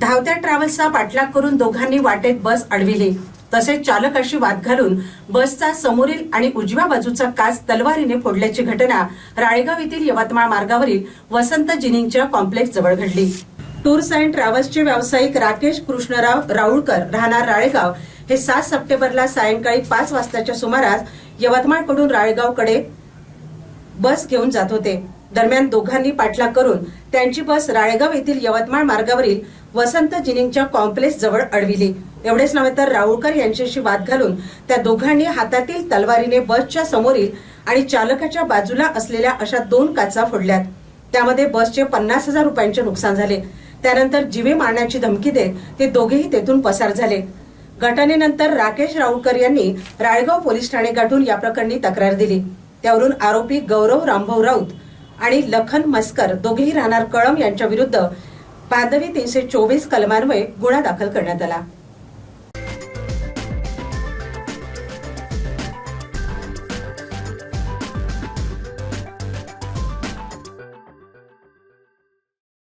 धावत्या ट्रॅव्हल्सचा पाठलाग करून दोघांनी वाटेत बस अडविली. तसेच चालकाशी वाद घालून बसचा समोरील आणि उजव्या बाजूचा काच तलवारीने फोडल्याची घटना राळेगाव येथील यवतमाळ मार्गावरील वसंत जिनिंगच्या कॉम्प्लेक्स जवळ घडली. टूर्स अँड ट्रॅव्हल्सचे व्यावसायिक राकेश कृष्णराव राऊळकर राहणार राळेगाव हे सात सप्टेंबरला सायंकाळी पाच वाजताच्या सुमारास यवतमाळकडून राळेगावकडे बस घेऊन जात होते. दरम्यान दोघांनी पाठलाग करून त्यांची बस राळेगाव येथील यवतमाळ मार्गावरील वसंत जिनिंगच्या कॉम्प्लेक्स जवळ अडविली. एवढेच नव्हे तर राऊळकर यांच्याशी वाद घालून त्या दोघांनी हातातील तलवारीने बसच्या समोरील आणि चालकाच्या बाजूला असलेल्या अशा दोन काचा फोडल्यात. त्यामध्ये बसचे पन्नास हजार रुपयांचे नुकसान झाले. त्यानंतर जीवे मारण्याची धमकी देत ते दोघेही तेथून पसार झाले. घटनेनंतर राकेश राऊळकर यांनी राळेगाव पोलीस ठाणे गाठून या प्रकरणी तक्रार दिली. त्यावरून आरोपी गौरव रामभाऊ राऊत आणि लखन मस्कर दोघेही राहणार कळम यांच्या विरुद्ध बांधवी तीनशे चोवीस कलमान्वये गुन्हा दाखल करण्यात आला.